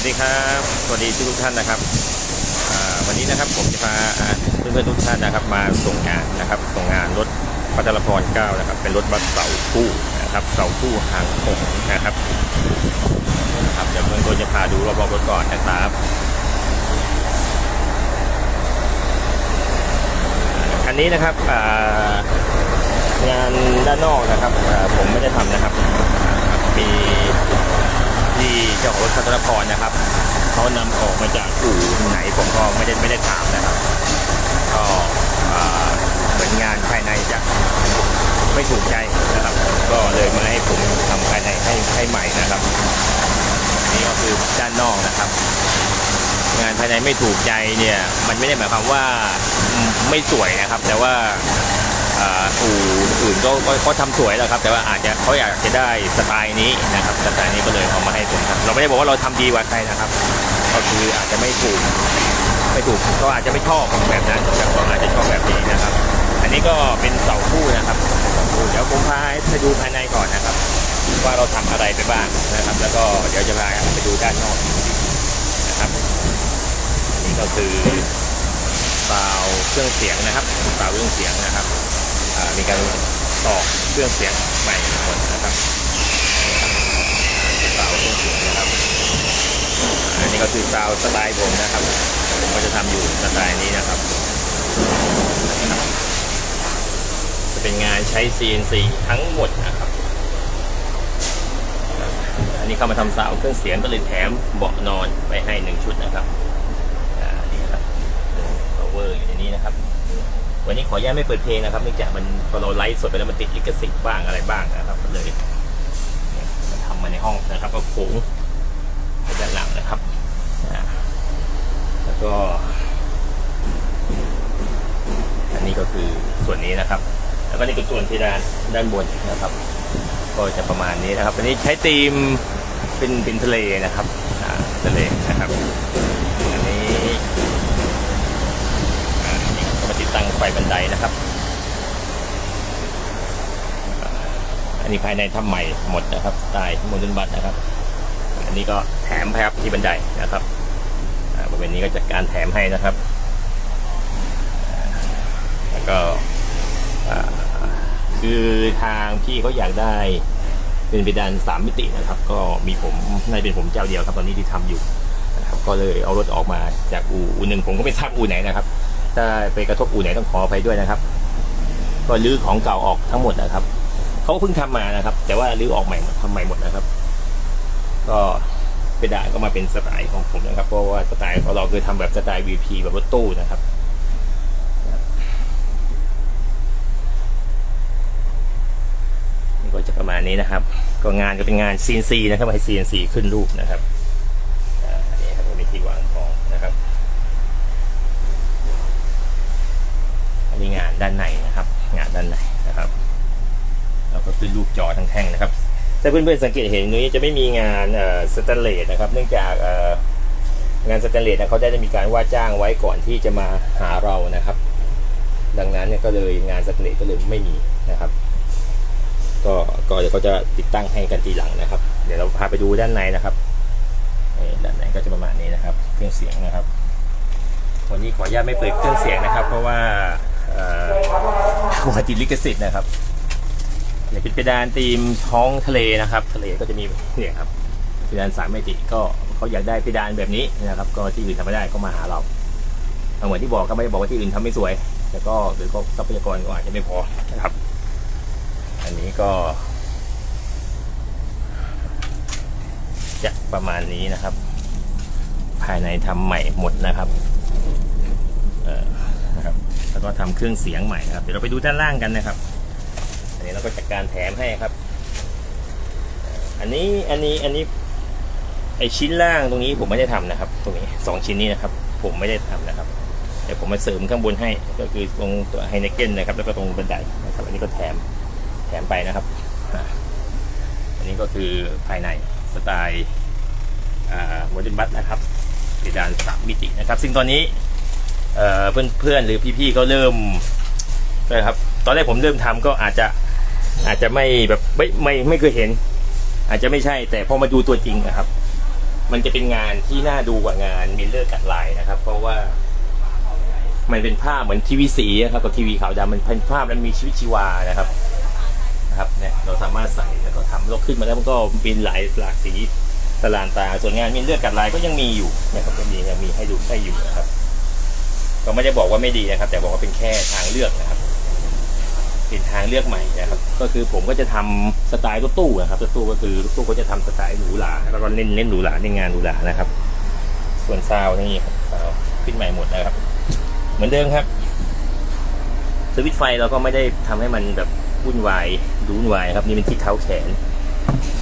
วัสดีครับ สวัสดีทุกท่านนะครับวันนี้นะครับผมจะพาอ่าเพื่อนๆทุกท่านนะครับ มาส่งงานนะครับ ส่งงานรถพัทรพร9นะครับ เป็นรถบัสเสาคู่นะครับเสาคู่หางหงนะครับนะครับเดี๋ยวเพื่อนก็จะพาดูรอบๆรถก่อนนะครับคันนี้นะครับงานด้านนอกนะครับผมไม่ได้ทำนะครับมี ที่เจ้าของรถพัทรพรนะครับเขานำออกมาจากอู่ไหนผมก็ไม่ได้ไม่ได้ถามนะครับก็เหมือนงานภายในจะไม่ถูกใจนะครับ ก็เลยมาให้ผมทำภายในให้ให้ใหม่นะครับนี่ก็คือด้านนอกนะครับ งานภายในไม่ถูกใจเนี่ย มันไม่ได้หมายความว่าไม่สวยนะครับ แต่ว่า อู่อื่นก็เขาทำสวยแล้วครับ แต่ว่าอาจจะเขาอยากจะได้สไตล์นี้นะครับสไตล์นี้ก็เลยเอามาให้ผมทำเราไม่ได้บอกว่าเราทำดีกว่าใครนะครับก็คืออาจจะไม่ถูกไม่ถูกก็อาจจะไม่ชอบแบบนั้นแต่ก็อาจจะชอบแบบนี้นะครับ อันนี้ก็เป็นเสาคู่นะครับเดี๋ยวผมพาไปดูภายในก่อนนะครับ ว่าเราทำอะไรไปบ้างนะครับ แล้วก็เดี๋ยวจะพาไปดูด้านนอกนะครับอันนี้ก็คือซาเครื่องเสียงนะครับซาเครื่องเสียงนะครับ มีการต่อเครื่องเสียงใหม่หมดนะครับซาวเครื่องเสียงนะครับ อันนี้ก็คือซาวสไตล์ผมนะครับผมก็จะทำอยู่สไตล์นี้นะครับ จะเป็นงานใช้ CNC ทั้งหมดนะครับ อันนี้เข้ามาทำซาวเครื่องเสียงก็เลยแถมเบาะนอนไปให้หนึ่งชุดนะครับนี่ครับ power อยู่ในนี้นะครับ วันนี้ขออนุญาตไม่เปิดเพลงนะครับเนื่องจากมันพอเราไลฟ์สดไปแล้วมันติดลิขสิทธิ์บ้างอะไรบ้างนะครับก็เลยมาทำมาในห้องนะครับก็โค้งด้านหลังนะครับแล้วก็ อันนี้ก็คือส่วนนี้นะครับ แล้วก็นี่คือส่วนเพดานด้านบนนะครับ ก็จะประมาณนี้นะครับอันนี้ใช้ธีมเป็นเป็นทะเลนะครับทะเลนะครับ อันนี้อ่านี่ก็มาติดตั้งไฟ บันไดนะครับ อันนี้ภายในทำใหม่หมดนะครับสไตล์โมเดิร์นบัสนะครับ อันนี้ก็แถมแพบที่บันไดนะครับบริเวณนี้ก็จัดการแถมให้นะครับ แล้วก็คือทางพี่เขาอยากได้เป็นเพดานสามมิตินะครับ ก็มีผมนาจะเป็นผมเจ้าเดียวครับตอนนี้ที่ทำอยู่นะครับ ก็เลยเอารถออกมาจากอู่อู่หนึ่งผมก็ไม่ทราบอู่ไหนนะครับ ถ้าไปกระทบอู่ไหนต้องขออภัยด้วยนะครับ ก็รื้อของเก่าออกทั้งหมดนะครับเขาเพิ่งทำมานะครับ แต่ว่ารื้อออกใหม่หมดทำใหม่หมดนะครับ ก็เพดานก็มาเป็นสไตล์ของผมนะครับ เพราะว่าสไตล์ของเราคือทำแบบสไตล์ VP แบบรถตู้นะครับนี่ก็จะประมาณนี้นะครับ ก็งานก็เป็นงาน CNC นะครับให้ CNC ขึ้นรูปนะครับอ่าอันนี้ครับก็มีที่วางของนะครับ อันนี้งาน ด้านในนะครับงานด้านในนะครับแล้วก็ขึ้นรูปจอทั้งแท่งนะครับถ้าเพื่อนๆสังเกตเห็นนี้จะไม่มีงานสแตนเลสนะครับ เนื่องจากงานสแตนเลสเขาได้มีการว่าจ้างไว้ก่อนที่จะมาหาเรานะครับ ดังนั้นเนี่ยก็เลยงานสแตนเลสก็เลยไม่มีนะครับ ก็ก็เดี๋ยวเขาจะติดตั้งให้กันทีหลังนะครับ เดี๋ยวเราพาไปดูด้านในนะครับด้านในก็จะประมาณนี้นะครับ เครื่องเสียงนะครับ วันนี้ขออนุญาตไม่เปิดเครื่องเสียงนะครับ เพราะว่า เอ่อกลัวติดลิขสิทธิ์นะครับเดี๋ยเป็นเพดานธีมท้องทะเลนะครับ ทะเลก็จะมีเนี่ยครับเพดานสามมิติก็เขาอยากได้เพดานแบบนี้นะครับ ก็ที่อื่นทำไม่ได้ก็มาหาเราเหมือนที่บอกก็ไม่ได้บอกว่าที่อื่นทำไม่สวย แต่ก็หรือก็ทรัพยากรก็อาจจะไม่พอนะครับ อันนี้ก็จะประมาณนี้นะครับ ภายในทำใหม่หมดนะครับ เอ่อ แล้วก็ทำเครื่องเสียงใหม่ครับ เดี๋ยวเราไปดูด้านล่างกันนะครับ อันนี้เราก็จัดการแถมให้ครับ อันนี้อันนี้อันนี้ไอชิ้นล่างตรงนี้ผมไม่ได้ทำนะครับ ตรงนี้สองชิ้นนี้นะครับ ผมไม่ได้ทำนะครับเดี๋ยวผมมาเสริมข้างบนให้ก็คือตรงตัวไฮเนเกนนะครับ แล้วก็ตรงบันไดนะครับ อันนี้ก็แถมแถมไปนะครับ อันนี้ก็คือภายในสไตล์โมเดิร์นบัสนะครับเพดานสามมิตินะครับ ซึ่งตอนนี้ เอ่อเพื่อนๆหรือพี่ๆก็เริ่มนะครับ ตอนแรกผมเริ่มทำก็อาจจะอาจจะไม่แบบไม่ไม่ไม่เคยเห็น อาจจะไม่ใช่ แต่พอมาดูตัวจริงนะครับ มันจะเป็นงานที่น่าดูกว่างานมิลเลอร์กัดลายนะครับ เพราะว่ามันเป็นภาพเหมือนทีวีสีอะครับกับทีวีขาวดำมันเป็นภาพแล้วมีชีวิตชีวานะครับนะครับเนี่ยเราสามารถใส่แล้วก็ทำเราขึ้นมาแล้วมันก็เป็นหลายหลากสีตลานตาส่วนงานมิลเลอร์กัดลายก็ยังมีอยู่นะครับยังมียังมีให้ดูให้อยู่นะครับ ก็ไม่ได้บอกว่าไม่ดีนะครับ แต่บอกว่าเป็นแค่ทางเลือกนะครับเป็นทางเลือกใหม่นะครับ ก็คือผมก็จะทำสไตล์รถตู้นะครับรถตู้ก็คือรถตู้ก็จะทำสไตล์หรูหราแล้วก็เน้นเน้นหรูหราในงานหรูหรานะครับ ส่วนซาวน์นี่ครับซาวขึ้นใหม่หมดนะครับ เหมือนเดิมครับสวิตไฟเราก็ไม่ได้ทำให้มันแบบวุ่นวายดูวุ่นวายครับ นี่เป็นที่เท้าแขน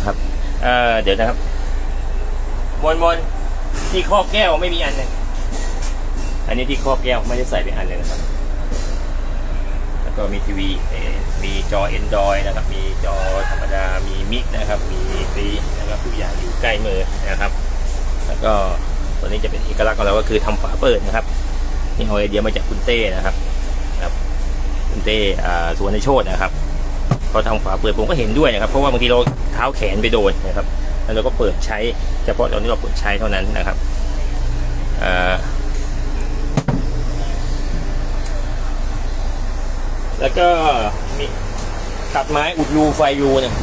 ครับเเดี๋ยวนะครับมนมนที่ครอแก้วไม่มีอันหนึง อันนี้ที่ครอบแก้วไม่ได้ใส่ไปอันเลยนะครับ แล้วก็มีทีวีมีจอ Android นะครับ มีจอธรรมดา มีมิกนะครับ มีตีนะครับทุกอย่างอยู่ใกล้มือนะครับ แล้วก็ตัวนี้จะเป็นเอกลักษณ์ของเราก็คือทำฝาเปิดนะครับนี่เอาไอเดียมาจากคุณเต้นะครับครับ คุณเต้อ่าสุวรรณโชตนะครับเขาทำฝาเปิดผมก็เห็นด้วยนะครับ เพราะว่าบางทีเราเท้าแขนไปโดนนะครับ แล้วเราก็เปิดใช้เฉพาะตอนที่เราเปิดใช้เท่านั้นนะครับอ่า แล้วก็มีตัดไม้อุดรูไฟรูเนี่ย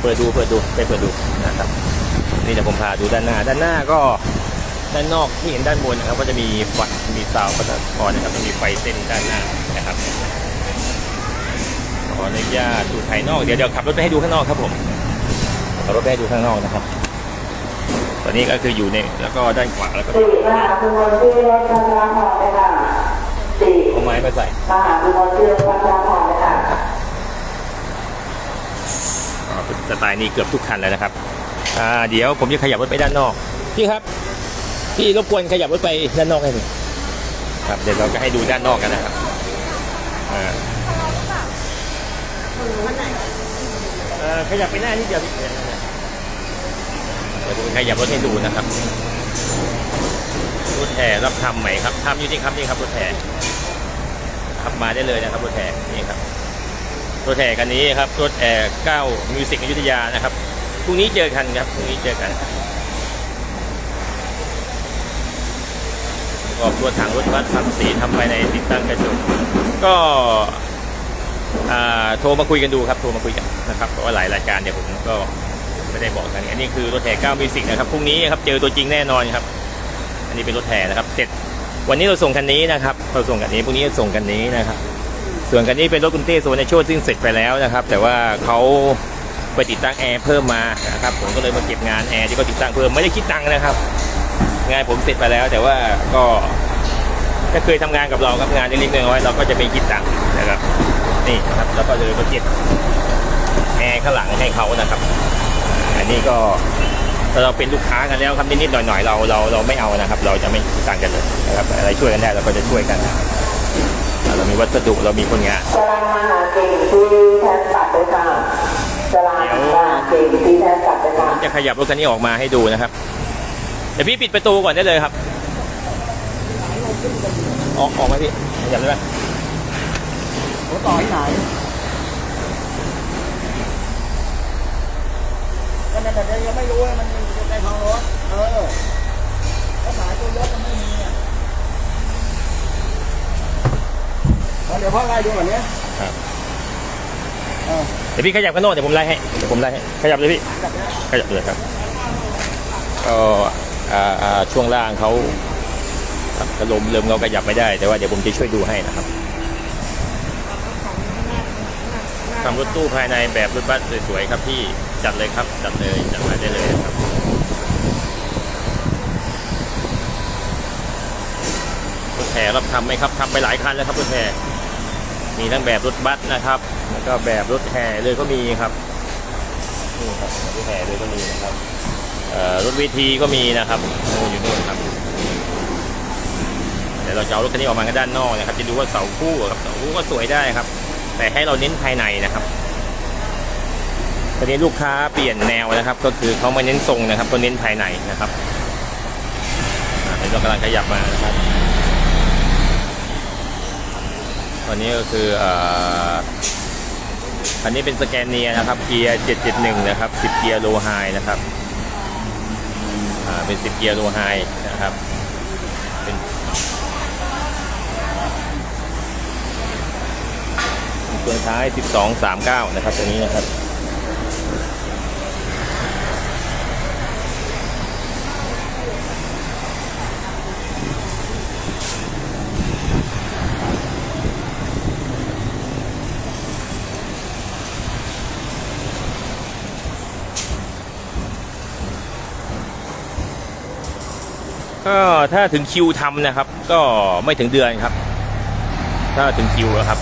เปิดดูเปิดดูไปเปิดดูนะครับนี่เดี๋ยวผมพาดูด้านหน้า ด้านหน้าก็ด้านนอกที่เห็นด้านบนนะครับ ก็จะมีไฟมีซาวประกอบนะครับจะมีไฟเส้นด้านหน้านะครับขออนุญาตดูภายนอกเดี๋ยวเดี๋ยวขับรถไปให้ดูข้างนอกครับผมขับรถไปให้ดูข้างนอกนะครับ ตอนนี้ก็คืออยู่ในแล้วก็ด้านขวาแล้วก็ สี่มหาคุณมนต์ชื่อรถพัชรพรเลยค่ะสี่เอาไม้มาใส่มหาคุณมนต์ชื่อรถพัชรพรเลยค่ะอ๋อเป็นสไตล์นี้เกือบทุกคันแล้วนะครับ อ่า เดี๋ยวผมจะขยับรถไปด้านนอก พี่ครับ พี่รบกวนขยับรถไปด้านนอกให้หน่อยครับ เดี๋ยวเราจะให้ดูด้านนอกกันนะครับ อ่าเอ่อขยับไปหน้านิดเดียวพี่เดี๋ยวผมขยับรถให้ดูนะครับ รถแห่รับทำใหม่ครับทำอยู่จริครับนี่ครับรถแห่ขับมาได้เลยนะครับรถแห่นี่ครับรถแห่คันนี้ครับรถแห่9มิวสิกอยุธยานะครับพรุ่งนี้เจอกันครับพรุ่งนี้เจอกันประกอบตัวถังรถบัสทำสีทำภายในติดตั้งกระจกก็โทรมาคุยกันดูครับ โทรมาคุยกันนะครับ เพราะว่าหลายรายการเนี่ยผมก็ไม่ได้บอกกัน อันนี้คือรถแห่9มิวสิกนะครับ พรุ่งนี้ครับเจอตัวจริงแน่นอนครับ นนี้เป็นรถแห่นะครับเสร็จวันนี้เราส่งคันนี้นะครับเราส่งคันนี้พรุ่งนี้จะส่งคันนี้นะครับ ส่วนคันนี้เป็นรถคุณเต้สุวรรณโชติซึ่งเสร็จไปแล้วนะครับ แต่ว่าเขาไปติดตั้งแอร์เพิ่มมานะครับผมก็เลยมาเก็บงานแอร์ที่เขาติดตั้งเพิ่มไม่ได้คิดตังค์นะครับงานผมเสร็จไปแล้วแต่ว่าก็ถ้าเคยทำงานกับเราครับงานเล็กๆน้อยๆเราก็จะไม่คิดตังค์นะครับนี่นะครับแล้วก็เลยมาเก็บแอร์ข้างหลังให้เขานะครับ อันนี้ก็ เราเป็นลูกค้ากันแล้วครับนิดๆหน่อยๆเราเราเราไม่เอานะครับ เราจะไม่คิดตังค์กันเลยนะครับอะไรช่วยกันได้เราก็จะช่วยกันนะครับเรามีวัสดุเรามีคนงานจรัญมหาเก่งที่แทนตัดเลยค่ะจรัญมหาเก่งที่แทนตัดเลยค่ะจะขยับรถคันนี้ออกมาให้ดูนะครับเดี๋ยวพี่ปิดประตูก่อนได้เลยครับออกออกไหมพี่ขยับได้ไหมผมต่อที่ไหนก็นั่นแต่ะยังไม่รู้ว่ามันอยู่ ในทางรถ เออก็สายตัวยศมันไม่มีอะเอาเดี๋ยวพ่อไล่ดูก่อนเนี้ยครับ เออเดี๋ยวพี่ขยับข้างนอกเดี๋ยวผมไล่ให้ เดี๋ยวผมไล่ให้ ขยับเลยพี่จับเนี้ยขยับเลยครับก็อ่าอ่าช่วงล่างเขาครับกระลมเริ่มเราขยับไม่ได้ แต่ว่าเดี๋ยวผมจะช่วยดูให้นะครับทำรถตู้ภายในแบบรถบัสสวยๆครับพี่จัดเลยครับ จัดเลยจัดมาได้เลยครับ รถ แห่รับทำไหมครับทำไปหลายคันแล้วครับรถแห่มีทั้งแบบรถบัสนะครับ แล้วก็แบบรถแห่เลยก็มีครับนี่ครับรถแห่เลยก็มีนะครับรถวีทีก็มีนะครับนู่อยู่นู่นครับเดี๋ยวเราจะเอารถคันนี้ออกมาด้านนอกนะครับ จะดูว่าเสาคู่กับเสาคู่ก็สวยได้ครับ แต่ให้เราเน้นภายในนะครับตอนนี้ลูกค้าเปลี่ยนแนวนะครับ ก็คือเขาไม่เน้นทรงนะครับเขาเน้นภายในนะครับเดี๋ยวเรากำลังขยับมานะครับ วันนี้ก็คืออ่ออันนี้เป็นสแกนเนียนะครับ เกียร์ 771 นะครับ 10 เกียร์โลไฮนะครับอ่าเป็น 10 เกียร์โลไฮนะครับเป็นตัวท้าย 12 39 นะครับตัวนี้นะครับ ก็ถ้าถึงคิวทำนะครับ ก็ไม่ถึงเดือนครับ ถ้าถึงคิวแล้วครับ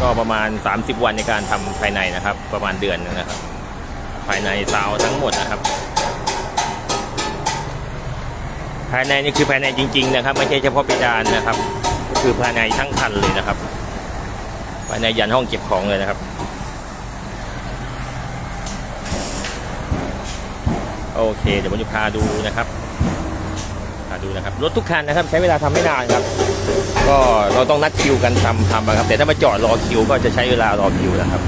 ก็ประมาณ 30 วันในการทำภายในนะครับ ประมาณเดือนหนึงนะครับ ภายในซาวทั้งหมดนะครับ ภายในนี่คือภายในจริง ๆ นะครับ ไม่ใช่เฉพาะเพดานนะครับ ก็คือภายในทั้งคันเลยนะครับ ภายในยันห้องเก็บของเลยนะครับโอเค เดี๋ยวผมจะพาดูนะครับ ดูนะครับ รถทุกคันนะครับ ใช้เวลาทำไม่นานครับ ก็เราต้องนัดคิวกันทำทำนะครับแต่ถ้ามาจอดรอคิว ก็จะใช้เวลารอคิวนะครับ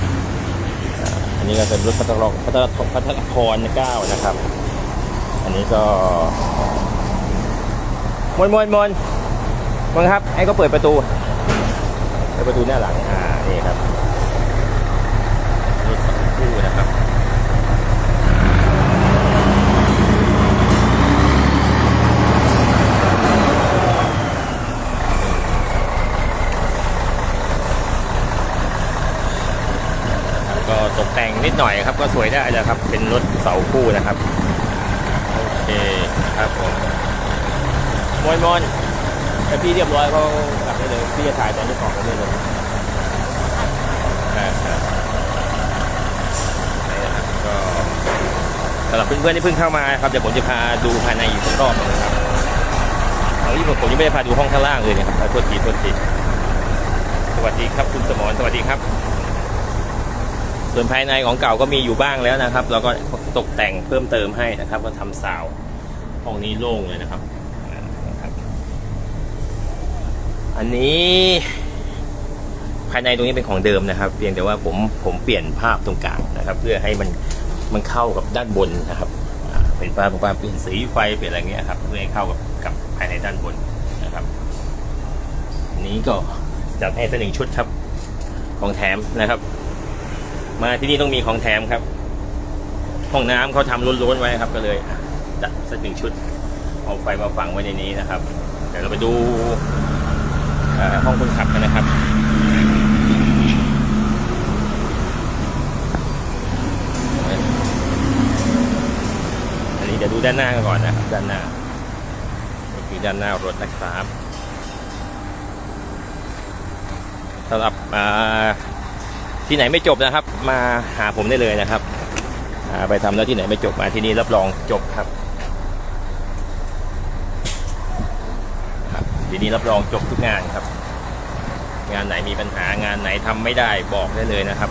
อันนี้ก็เป็นรถพัทรกพัทรพัทรพรเก้านะครับ อันนี้ก็มนมนมนมนครับให้ก็เปิดประตูเปิดประตูหน้าหลังอ่านี่ครับรถสองคู่นะครับ แต่งนิดหน่อยครับ ก็สวยได้แล้วครับ เป็นรถเสาคู่นะครับ โอเคครับผมมอนมอนถ้าพี่เรียบร้อยก็กลับได้เลยพี่จะถ่ายตอนที่ของกันได้เลยนะครับสำหรับเพื่อนๆที่เพิ่งเข้ามาครับเดี๋ยวผมจะพาดูภายในอีกสักรอบหนึงนะครับเอาที่ผมผมยังไม่ได้พาดูห้องข้างล่างเลยนะครับโทษทีโทษทีสวัสดีครับคุณสมรสวัสดีครับ ส่วนภายในของเก่าก็มีอยู่บ้างแล้วนะครับ เราก็ตกแต่งเพิ่มเติมให้นะครับ ก็ทำสาวห้องนี้โล่งเลยนะครับ อันนี้ภายในตรงนี้เป็นของเดิมนะครับ เพียงแต่ว่าผมผมเปลี่ยนภาพตรงกลางนะครับ เพื่อให้มันมันเข้ากับด้านบนนะครับเป็นภาพของการเปลี่ยนสีไฟเปลี่ยนอะไรเงี้ยครับเพื่อให้เข้ากับกับภายในด้านบนนะครับนนี้ก็จัดให้สักหนึ่งชุดครับ ของแถมนะครับ มาที่นี่ต้องมีของแถมครับ ห้องน้ำเขาทำล้วนๆไว้ครับ ก็เลยจัดสักหนึ่งชุดเอาไฟมาฝังไว้ในนี้นะครับเดี๋ยวเราไปดูห้องคนขับกันนะครับอันนี้เดี๋ยวดูด้านหน้ากันก่อนนะครับ ด้านหน้านี่คือด้านหน้ารถนะครับสำหรับ ที่ไหนไม่จบนะครับ มาหาผมได้เลยนะครับไปทำแล้วที่ไหนไม่จบมาที่นี่รับรองจบครับครับที่นี่รับรองจบทุกงานครับ งานไหนมีปัญหางานไหนทำไม่ได้บอกได้เลยนะครับ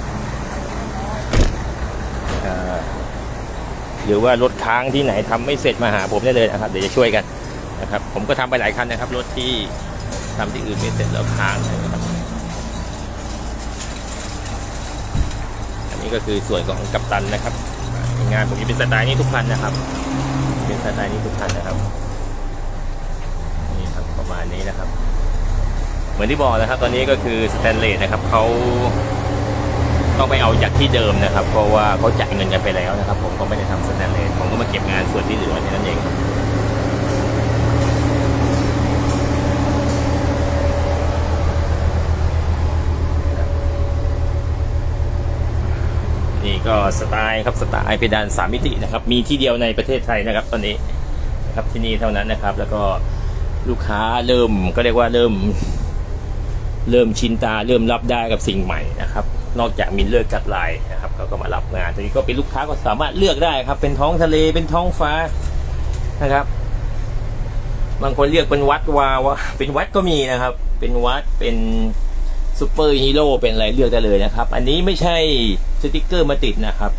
หรือว่ารถค้างที่ไหนทำไม่เสร็จมาหาผมได้เลยนะครับ เดี๋ยวจะช่วยกันนะครับ ผมก็ทำไปหลายคันนะครับ รถที่ทำที่อื่นไม่เสร็จแล้วค้างนะครับ นนี้ก็คือส่วนของกัปตันนะครับ งานผมจะเป็นสไตล์นี้ทุกคันนะครับ เป็นสไตล์นี้ทุกคันนะครับ นี่ครับประมาณนี้นะครับ เหมือนที่บอกนะครับ ตอนนี้ก็คือสแตนเลสนะครับเขาต้องไปเอาจากที่เดิมนะครับ เพราะว่าเขาจ่ายเงินกันไปแล้วนะครับ ผมก็ไม่ได้ทำสแตนเลสผมก็มาเก็บงานส่วนที่เหลือแค่นั้นเอง นี่ ก็สไตล์ครับสไตล์เพดานสามมิตินะครับ มีที่เดียวในประเทศไทยนะครับ ตอนนี้นะครับที่นี่เท่านั้นนะครับ แล้วก็ลูกค้าเริ่มก็เรียกว่าเริ่ม เริ่มชินตาเริ่มรับได้กับสิ่งใหม่นะครับ นอกจากมีเลือกจัดลายนะครับเขาก็มารับงานทีนี้ก็เป็นลูกค้าก็สามารถเลือกได้ครับ เป็นท้องทะเลเป็นท้องฟ้านะครับ บางคนเรียกเป็นวัดวาวะเป็นวัดก็มีนะครับ เป็นวัดเป็น ซูเปอร์ฮีโร่เป็นอะไรเลือกได้เลยนะครับ อันนี้ไม่ใช่สติกเกอร์มาติดนะครับ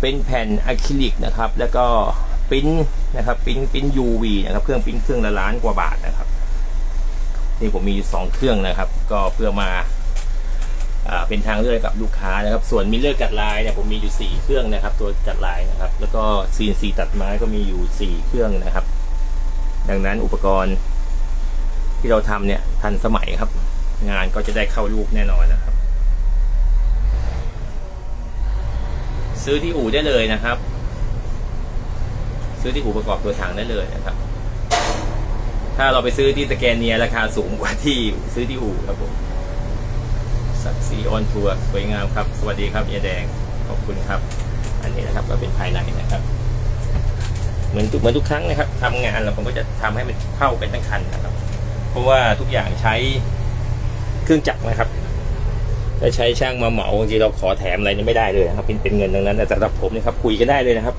เป็นแผ่นอะคริลิกนะครับ แล้วก็ปิ้นนะครับปิ้นปิ้น UV นะครับ เครื่องปิ้นเครื่องละล้านกว่าบาทนะครับ นี่ผมมีสองเครื่องนะครับ ก็เพื่อมาเป็นทางเลือกกับลูกค้านะครับ ส่วนมิลเลอร์กัดลายเนี่ยผมมีอยู่ 4 เครื่องนะครับ ตัวกัดลายนะครับ แล้วก็ CNC ตัดไม้ก็มีอยู่ 4 เครื่องนะครับ ดังนั้นอุปกรณ์ที่เราทำเนี่ยทันสมัยครับ งานก็จะได้เข้ารูปแน่นอนนะครับ ซื้อที่อู่ได้เลยนะครับ ซื้อที่อู่ประกอบตัวถังได้เลยนะครับ ถ้าเราไปซื้อที่สแกนเนียราคาสูงกว่าที่ซื้อที่อู่ครับผมสักซีออนทัวร์สวยงามครับ สวัสดีครับเอแดงขอบคุณครับ อันนี้นะครับก็เป็นภายในนะครับ เหมือนทุกเหมือนทุกครั้งนะครับทำงานเราผมก็จะทำให้มันเข้ากันทั้งคันนะครับ เพราะว่าทุกอย่างใช้ เครื่องจักรนะครับถ้าใช้ช่างมาเหมาบางทีเราขอแถมอะไรนี่ไม่ได้เลยนะครับ เป็นเป็นเงินดังนั้นแต่สำหรับผมนะครับคุยกันได้เลยนะครับ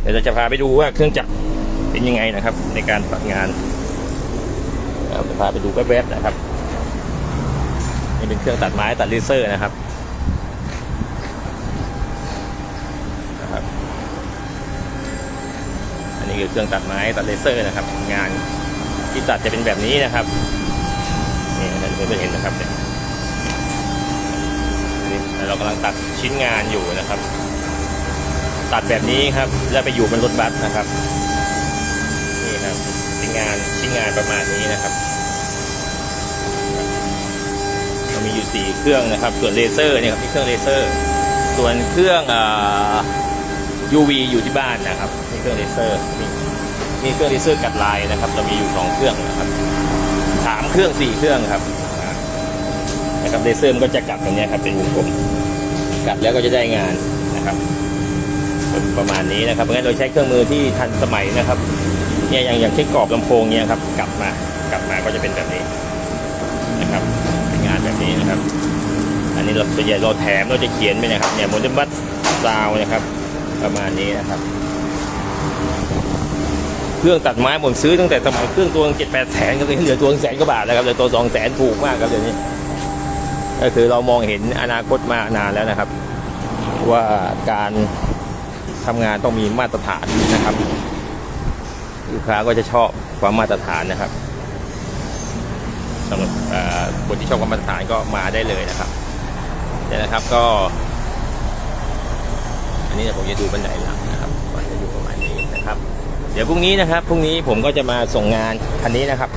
เดี๋ยวเราจะพาไปดูว่าเครื่องจักรเป็นยังไงนะครับ ในการตัดงานเราจะพาไปดูแวบๆนะครับนี่เป็นเครื่องตัดไม้ตัดเลเซอร์นะครับนะครับ อันนี้คือเครื่องตัดไม้ตัดเลเซอร์นะครับ งานที่ตัดจะเป็นแบบนี้นะครับ เพื่อนๆเห็นนะครับเนี่ยนนี้เรากำลังตัดชิ้นงานอยู่นะครับ ตัดแบบนี้ครับแล้วไปอยู่บนรถบัสนะครับนี่ครับเป็นงานชิ้นงานประมาณนี้นะครับเรามีอยู่สี่เครื่องนะครับ ส่วนเลเซอร์เนี่ยครับมีเครื่องเลเซอร์ ส่วนเครื่องอ่า UV อยู่ที่บ้านนะครับมีเครื่องเลเซอร์มีมีเครื่องเลเซอร์กัดลายนะครับ เรามีอยู่สองเครื่องนะครับสามเครื่องสี่เครื่องครับ นะครับเลเซอร์มันก็จะกัดตรงนี้ครับเป็นวงกลมกัดแล้วก็จะได้งานนะครับประมาณนี้นะครับเพราะงั้นเราใช้เครื่องมือที่ทันสมัยนะครับเนี่ยอย่างอย่างเช่นกรอบลำโพงเนี่ยครับกลับมากลับมาก็จะเป็นแบบนี้นะครับเป็นงานแบบนี้นะครับ อันนี้เราส่วนใหญ่เราแถมเราจะเขียนไปนะครับเนี่ยโมเดลบัสซาวนะครับ ประมาณนี้นะครับเครื่องตัดไม้ผมซื้อตั้งแต่สมัยเครื่องตัวเจ็ดแปดแสนก็เลยเหลือตัวแสนกว่าบาทแล้วครับเหลือตัวสองแสนถูกมากครับเดี๋ยวนี้ ก็คือเรามองเห็นอนาคตมานานแล้วนะครับ ว่าการทำงานต้องมีมาตรฐานนะครับ ลูกค้าก็จะชอบความมาตรฐานนะครับสำหรับคนที่ชอบความมาตรฐานก็มาได้เลยนะครับเนี่ยนะครับก็ อันนี้ผมจะดูบันไดหลังนะครับก็จะอยู่ประมาณนี้นะครับ เดี๋ยวพรุ่งนี้นะครับพรุ่งนี้ผมก็จะมาส่งงานคันนี้นะครับ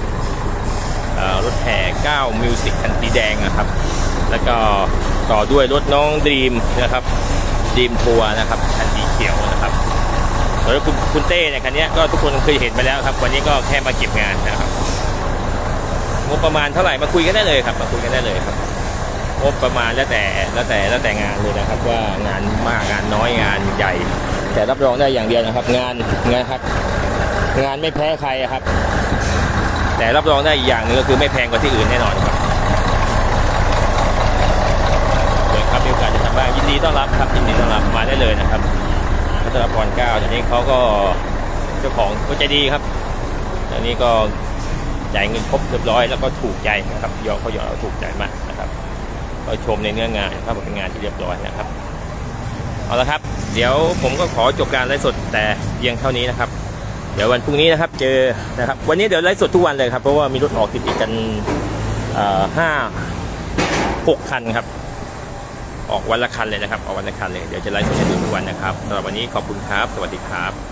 รถแห่9มิวสิกคันสีแดงนะครับ แล้วก็ต่อด้วยรถน้องดีมนะครับดีมทัวร์นะครับคันสีเขียวนะครับแล้วคุณคุณเต้เนี่ยคันนี้ก็ทุกคนเคยเห็นไปแล้วครับ วันนี้ก็แค่มาเก็บงานนะครับงบประมาณเท่าไหร่มาคุยกันได้เลยครับ มาคุยกันได้เลยครับงบประมาณแล้วแต่แล้วแต่แล้วแต่งานเลยนะครับ ว่างานมากงานน้อยงานใหญ่ แต่รับรองได้อย่างเดียวนะครับ งานงานครับ งานไม่แพ้ใครครับ แต่รับรองได้อีกอย่างหนึงก็คือไม่แพงกว่าที่อื่นแน่นอนครับ เลยครับมีโอ กาสจะทำบ้างยินดีต้อนรับครับยินดีต้อนรับมาได้เลยนะครับพัทรพรเก้าตอนนี้เขาก็เจ้าของก็ใจดีครับตอนนี้ก็จ่ายเงินครบเรียบร้อยแล้วก็ถูกใจนะครับยอเขายอเราถูกใจมากนะครับก็ชมในเนื้องานครับว่าเป็นงานที่เรียบร้อยนะครับเอาละครับ เดี๋ยวผมก็ขอจบการไลฟ์สดแต่เพียงเท่านี้นะครับ เดี๋ยววันพรุ่งนี้นะครับ เจอนะครับ วันนี้เดี๋ยวไลฟ์สดทุกวันเลยครับเพราะว่ามีรถออกติดกันห้าหกคันครับ ออกวันละคันเลยนะครับ ออกวันละคันเลย เดี๋ยวจะไลฟ์สดให้ดูทุกวันนะครับสำหรับวันนี้ขอบคุณครับ สวัสดีครับ